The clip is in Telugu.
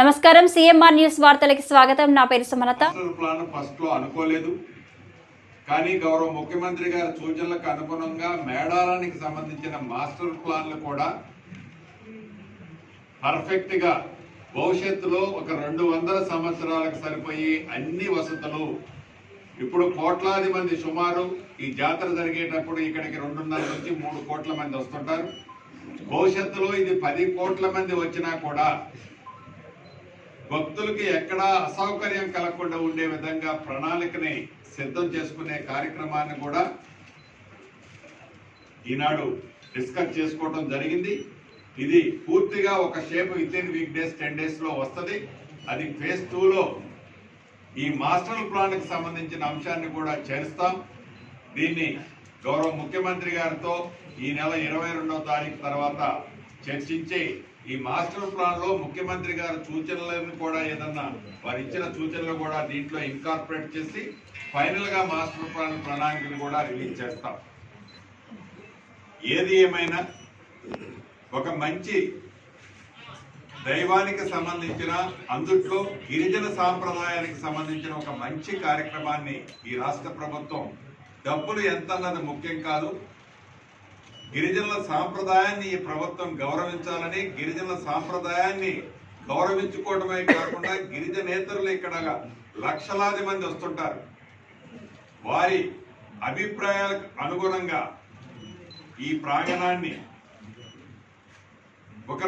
నమస్కారం సిఎంఆర్ న్యూస్ వార్తలకి స్వాగతం. నా పేరు సుమలత. ప్లాన్ ఫస్ట్లో అనుకోలేదు. కానీ గౌరవ ముఖ్యమంత్రి గారి సూచనలకు అనుగుణంగా మేడారానికి సంబంధించిన మాస్టర్ ప్లాన్లు కూడా పర్ఫెక్ట్గా భవిష్యత్తులో ఒక రెండు వందల సంవత్సరాలకు సరిపోయి అన్ని వసతులు. ఇప్పుడు కోట్లాది మంది సుమారు ఈ జాతర జరిగేటప్పుడు ఇక్కడికి రెండున్నర నుంచి మూడు కోట్ల మంది వస్తుంటారు. భవిష్యత్తులో ఇది పది కోట్ల మంది వచ్చినా కూడా భక్తులకి ఎక్కడా అసౌకర్యం కలగకుండా ఉండే విధంగా ప్రణాళికని సిద్ధం చేసుకునే కార్యక్రమాన్ని కూడా ఈనాడు డిస్కస్ చేసుకోవడం జరిగింది. ఇది పూర్తిగా ఒక shape within week days ten డేస్లో వస్తుంది. అది ఫేజ్ టూలో ఈ మాస్టర్ ప్లాన్కి సంబంధించిన అంశాన్ని కూడా చేరుస్తాం. దీన్ని గౌరవ ముఖ్యమంత్రి గారితో ఈ నెల ఇరవై రెండవ తారీఖు తర్వాత చర్చించి ఈ మాస్టర్ ప్లాన్లో ముఖ్యమంత్రి గారి సూచనలను కూడా ఏదన్నా వారు ఇచ్చిన సూచనలు కూడా దీంట్లో ఇన్కార్పొరేట్ చేసి ఫైనల్గా మాస్టర్ ప్లాన్ ప్రణాళికను కూడా రిలీజ్ చేస్తాం. ఏది ఏమైనా ఒక మంచి దైవానికి సంబంధించిన అందుట్లో గిరిజన సాంప్రదాయానికి సంబంధించిన ఒక మంచి కార్యక్రమాన్ని ఈ రాష్ట్ర ప్రభుత్వం డబ్బులు ఎంత అన్నది ముఖ్యం కాదు గిరిజనుల సాంప్రదాయాన్ని ఈ ప్రభుత్వం గౌరవించాలని గిరిజనుల సాంప్రదాయాన్ని గౌరవించుకోవడమే కాకుండా గిరిజనేతరులు ఇక్కడ లక్షలాది మంది వస్తుంటారు. వారి అభిప్రాయాలకు అనుగుణంగా ఈ ప్రాంగణాన్ని ఒక